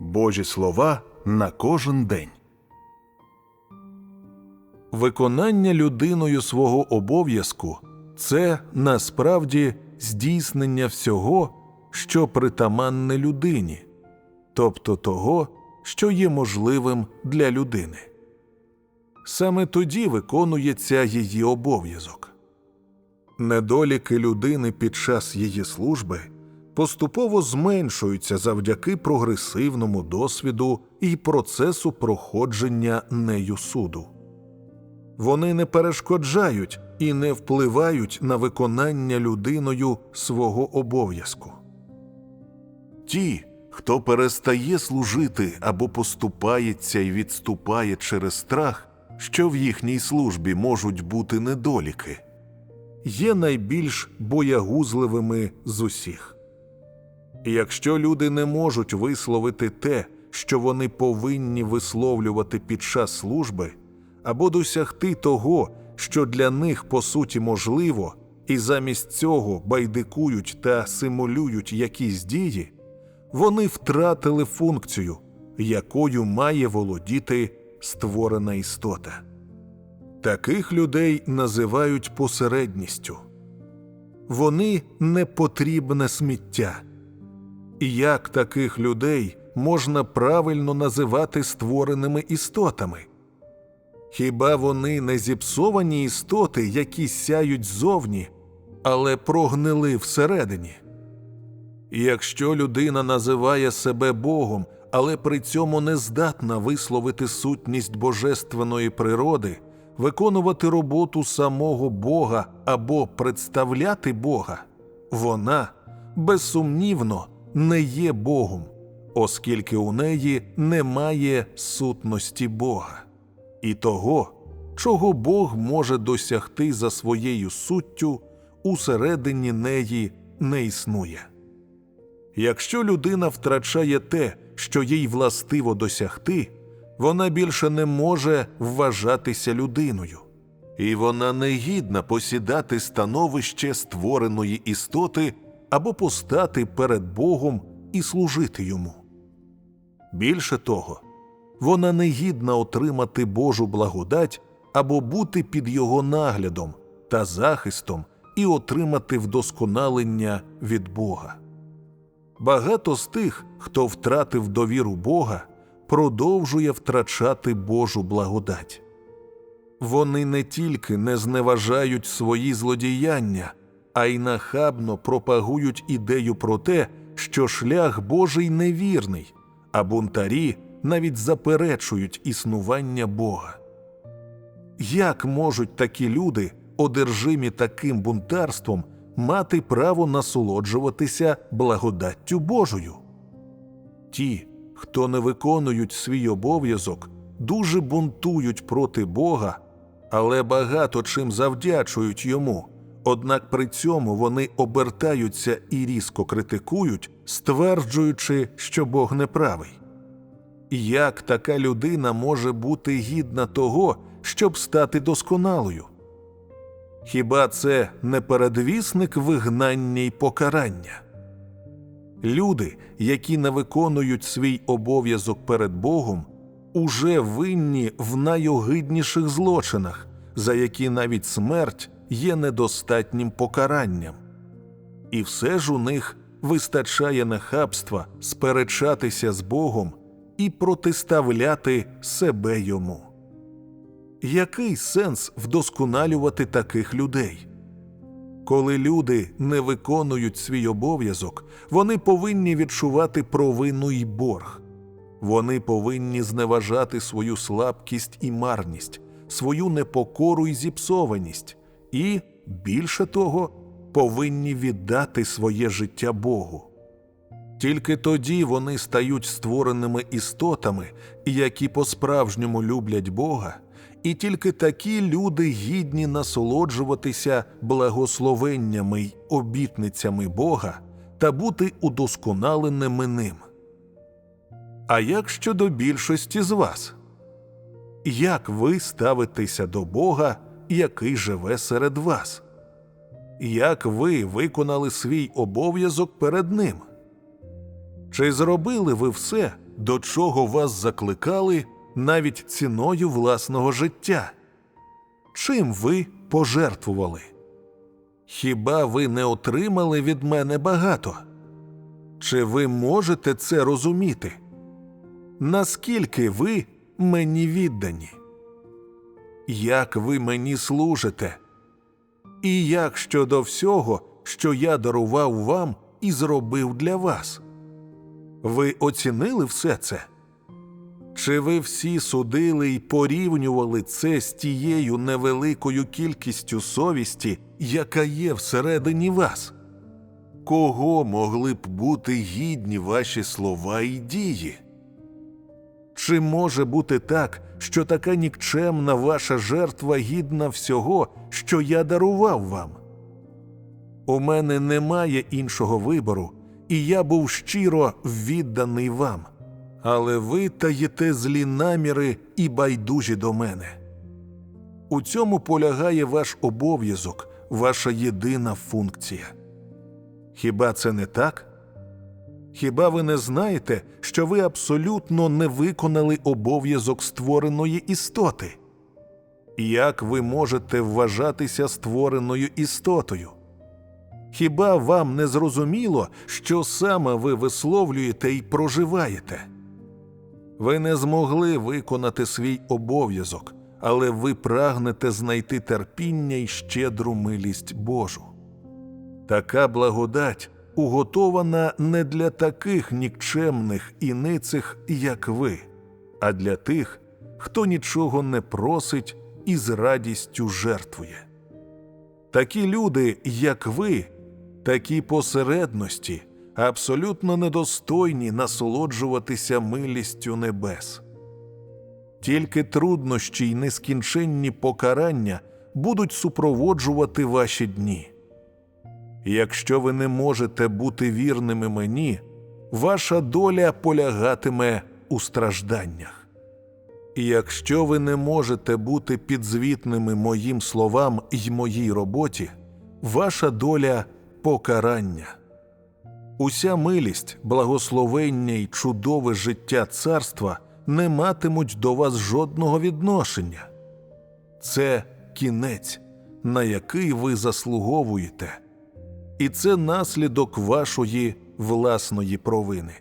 Божі слова на кожен день. Виконання людиною свого обов'язку це насправді здійснення всього, що притаманне людині, тобто того, що є можливим для людини. Саме тоді виконується її обов'язок. Недоліки людини під час її служби поступово зменшуються завдяки прогресивному досвіду і процесу проходження нею суду. Вони не перешкоджають і не впливають на виконання людиною свого обов'язку. Ті, хто перестає служити або поступається і відступає через страх, що в їхній службі можуть бути недоліки, є найбільш боягузливими з усіх. Якщо люди не можуть висловити те, що вони повинні висловлювати під час служби, або досягти того, що для них по суті можливо, і замість цього байдикують та симулюють якісь дії, вони втратили функцію, якою має володіти створена істота. Таких людей називають посередністю. Вони непотрібне сміття. І як таких людей можна правильно називати створеними істотами? Хіба вони не зіпсовані істоти, які сяють зовні, але прогнили всередині? Якщо людина називає себе Богом, але при цьому не здатна висловити сутність божественної природи, виконувати роботу самого Бога або представляти Бога, вона безсумнівно не є Богом, оскільки у неї немає сутності Бога і того, чого Бог може досягти за своєю суттю, усередині неї не існує. Якщо людина втрачає те, що їй властиво досягти, вона більше не може вважатися людиною, і вона не гідна посідати становище створеної істоти або постати перед Богом і служити йому. Більше того, вона не гідна отримати Божу благодать або бути під його наглядом та захистом і отримати вдосконалення від Бога. Багато з тих, хто втратив довіру Бога, продовжує втрачати Божу благодать. Вони не тільки не зневажають свої злодіяння, а й нахабно пропагують ідею про те, що шлях Божий невірний, а бунтарі навіть заперечують існування Бога. Як можуть такі люди, одержимі таким бунтарством, мати право насолоджуватися благодаттю Божою? Ті, хто не виконують свій обов'язок, дуже бунтують проти Бога, але багато чим завдячують йому. Однак при цьому вони обертаються і різко критикують, стверджуючи, що Бог неправий. Як така людина може бути гідна того, щоб стати досконалою? Хіба це не передвісник вигнання й покарання? Люди, які не виконують свій обов'язок перед Богом, уже винні в найогидніших злочинах, за які навіть смерть є недостатнім покаранням. І все ж у них вистачає нахабства сперечатися з Богом і протиставляти себе йому. Який сенс вдосконалювати таких людей? Коли люди не виконують свій обов'язок, вони повинні відчувати провину й борг. Вони повинні зневажати свою слабкість і марність, свою непокору і зіпсованість, і, більше того, повинні віддати своє життя Богу. Тільки тоді вони стають створеними істотами, які по-справжньому люблять Бога, і тільки такі люди гідні насолоджуватися благословеннями й обітницями Бога та бути удосконаленими ним. А як щодо більшості з вас? Як ви ставитеся до Бога, який живе серед вас? Як ви виконали свій обов'язок перед Ним? Чи зробили ви все до чого вас закликали навіть ціною власного життя? Чим ви пожертвували? Хіба ви не отримали від мене багато? Чи ви можете це розуміти? Наскільки ви мені віддані? Як ви мені служите? І як щодо всього, що я дарував вам і зробив для вас? Ви оцінили все це? Чи ви всі судили й порівнювали це з тією невеликою кількістю совісті, яка є всередині вас? Кого могли б бути гідні ваші слова і дії? Чи може бути так, що така нікчемна ваша жертва гідна всього, що я дарував вам? У мене немає іншого вибору, і я був щиро відданий вам, але ви таєте злі наміри і байдужі до мене. У цьому полягає ваш обов'язок, ваша єдина функція. Хіба це не так? Хіба ви не знаєте, що ви абсолютно не виконали обов'язок створеної істоти? Як ви можете вважатися створеною істотою? Хіба вам не зрозуміло, що саме ви висловлюєте і проживаєте? Ви не змогли виконати свій обов'язок, але ви прагнете знайти терпіння і щедру милість Божу. Така благодать уготована не для таких нікчемних і ницих, як ви, а для тих, хто нічого не просить і з радістю жертвує. Такі люди, як ви, такі посередності, абсолютно недостойні насолоджуватися милістю небес. Тільки труднощі й нескінченні покарання будуть супроводжувати ваші дні. Якщо ви не можете бути вірними мені, ваша доля полягатиме у стражданнях. І якщо ви не можете бути підзвітними моїм словам й моїй роботі, ваша доля покарання. Уся милість, благословення й чудове життя царства не матимуть до вас жодного відношення. Це кінець, на який ви заслуговуєте, і це наслідок вашої власної провини.